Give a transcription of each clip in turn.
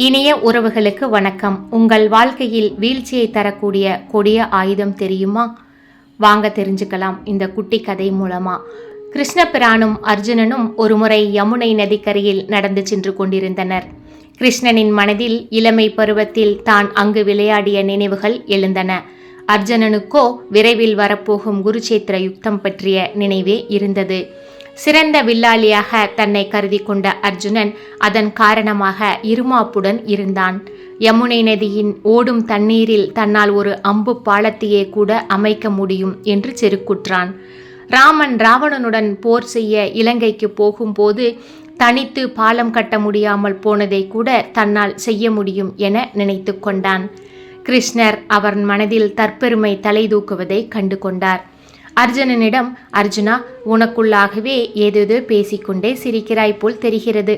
இனிய உறவுகளுக்கு வணக்கம். உங்கள் வாழ்க்கையில் வீழ்ச்சியை தரக்கூடிய கொடிய ஆயுதம் தெரியுமா? வாங்க தெரிஞ்சுக்கலாம் இந்த குட்டி கதை மூலமா. கிருஷ்ணபிரானும் அர்ஜுனனும் ஒருமுறை யமுனை நதிக்கரையில் நடந்து சென்று கொண்டிருந்தனர். கிருஷ்ணனின் மனதில் இளமை பருவத்தில் தான் அங்கு விளையாடிய நினைவுகள் எழுந்தன. அர்ஜுனனுக்கோ விரைவில் வரப்போகும் குருச்சேத்திர யுத்தம் பற்றிய நினைவே இருந்தது. சிறந்த வில்லாளியாக தன்னை கருதி கொண்ட அர்ஜுனன் அதன் காரணமாக இருமாப்புடன் இருந்தான். யமுனை நதியின் ஓடும் தண்ணீரில் தன்னால் ஒரு அம்பு பாலத்தையே கூட அமைக்க முடியும் என்று செருக்குற்றான். ராமன் ராவணனுடன் போர் செய்ய இலங்கைக்கு போகும்போது தனித்து பாலம் கட்ட முடியாமல் போனதை கூட தன்னால் செய்ய முடியும் என நினைத்து கொண்டான். கிருஷ்ணர் அவன் மனதில் தற்பெருமை தலை தூக்குவதை கண்டு கொண்டார் அர்ஜுனனிடம் அர்ஜுனா உனக்குள்ளாகவே ஏதேதோ பேசிக்கொண்டே சிரிக்கிறாய் போல் தெரிகிறது.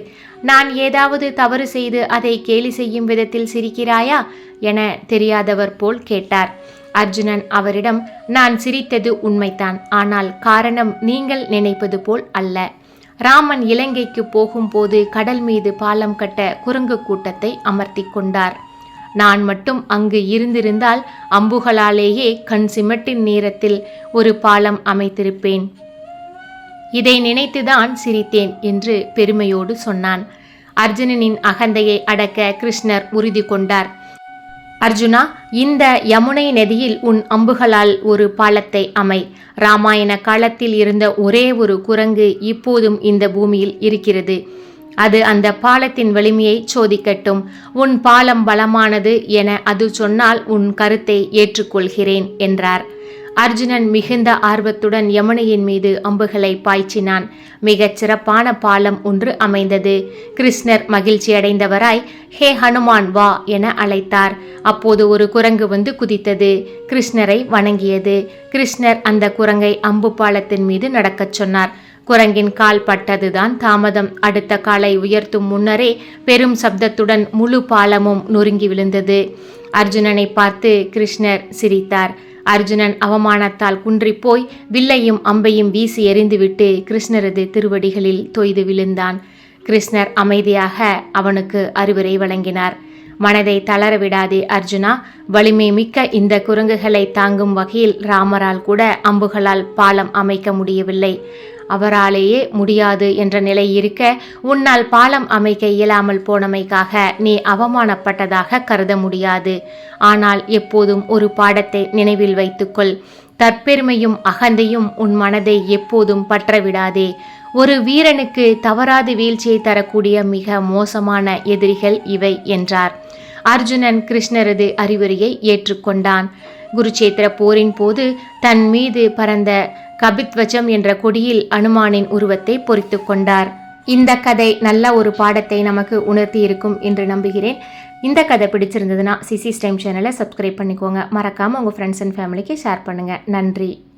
நான் ஏதாவது தவறு செய்து அதை கேலி செய்யும் விதத்தில் சிரிக்கிறாயா? என தெரியாதவர் போல் கேட்டார். அர்ஜுனன் அவரிடம் நான் சிரித்தது உண்மைதான். ஆனால் காரணம் நீங்கள் நினைப்பது போல் அல்ல. ராமன் இலங்கைக்கு போகும்போது கடல் மீது பாலம் கட்ட குரங்கு கூட்டத்தை அமர்த்தி கொண்டார். நான் மட்டும் அங்கு இருந்திருந்தால் அம்புகளாலேயே கண் சிமட்டின் நேரத்தில் ஒரு பாலம் அமைத்திருப்பேன். இதை நினைத்துதான் சிரித்தேன் என்று பெருமையோடு சொன்னான். அர்ஜுனனின் அகந்தையை அடக்க கிருஷ்ணர் உறுதி கொண்டார். அர்ஜுனா இந்த யமுனை நதியில் உன் அம்புகளால் ஒரு பாலத்தை அமை. ராமாயண காலத்தில் இருந்த ஒரே ஒரு குரங்கு இப்போதும் இந்த பூமியில் இருக்கிறது. அது அந்த பாலத்தின் வலிமையை சோதிக்கட்டும். உன் பாலம் பலமானது என அது சொன்னால் உன் கருத்தை ஏற்றுக்கொள்கிறேன் என்றார். அர்ஜுனன் மிகுந்த ஆர்வத்துடன் யமுனையின் மீது அம்புகளை பாய்ச்சினான். மிகச் சிறப்பான பாலம் ஒன்று அமைந்தது. கிருஷ்ணர் மகிழ்ச்சி அடைந்தவராய் ஹே ஹனுமான் வா என அழைத்தார். அப்போது ஒரு குரங்கு வந்து குதித்தது. கிருஷ்ணரை வணங்கியது. கிருஷ்ணர் அந்த குரங்கை அம்பு பாலத்தின் மீது நடக்கச் சொன்னார். குரங்கின் கால் பட்டதுதான் தாமதம். அடுத்த காலை உயர்த்தும் முன்னரே பெரும் சப்தத்துடன் முழு பாலமும் நொறுங்கி விழுந்தது. அர்ஜுனனை பார்த்து கிருஷ்ணர் சிரித்தார். அர்ஜுனன் அவமானத்தால் குன்றிப்போய் வில்லையும் அம்பையும் வீசி எறிந்துவிட்டு கிருஷ்ணரது திருவடிகளில் தொய்து விழுந்தான். கிருஷ்ணர் அமைதியாக அவனுக்கு அறிவுரை வழங்கினார். மனதை தளர விடாதே அர்ஜுனா. வலிமை மிக்க இந்த குரங்குகளை தாங்கும் வகையில் ராமரால் கூட அம்புகளால் பாலம் அமைக்க முடியவில்லை. அவராலேயே முடியாது என்ற நிலை இருக்க உன்னால் பாலம் அமைக்க இயலாமல் போனமைக்காக நீ அவமானப்பட்டதாக கருத முடியாது. ஆனால் எப்போதும் ஒரு பாடத்தை நினைவில் வைத்துக்கொள். தற்பெருமையும் அகந்தையும் உன் மனதை எப்போதும் பற்றவிடாதே ஒரு வீரனுக்கு தவறாது வீழ்ச்சியை தரக்கூடிய மிக மோசமான எதிரிகள் இவை என்றார். அர்ஜுனன் கிருஷ்ணரது அறிவுரையை ஏற்றுக்கொண்டான். குருச்சேத்திர போரின் போது தன் மீது பறந்த கபித்வஜம் என்ற கொடியில் அனுமானின் உருவத்தை பொறித்து கொண்டார். இந்த கதை நல்ல ஒரு பாடத்தை நமக்கு உணர்த்தி இருக்கும் என்று நம்புகிறேன். இந்த கதை பிடிச்சிருந்ததுன்னா சிசி ஸ்டைம் சேனலை சப்ஸ்கிரைப் பண்ணிக்கோங்க. மறக்காமல் உங்கள் ஃப்ரெண்ட்ஸ் அண்ட் ஃபேமிலிக்கு ஷேர் பண்ணுங்கள் நன்றி.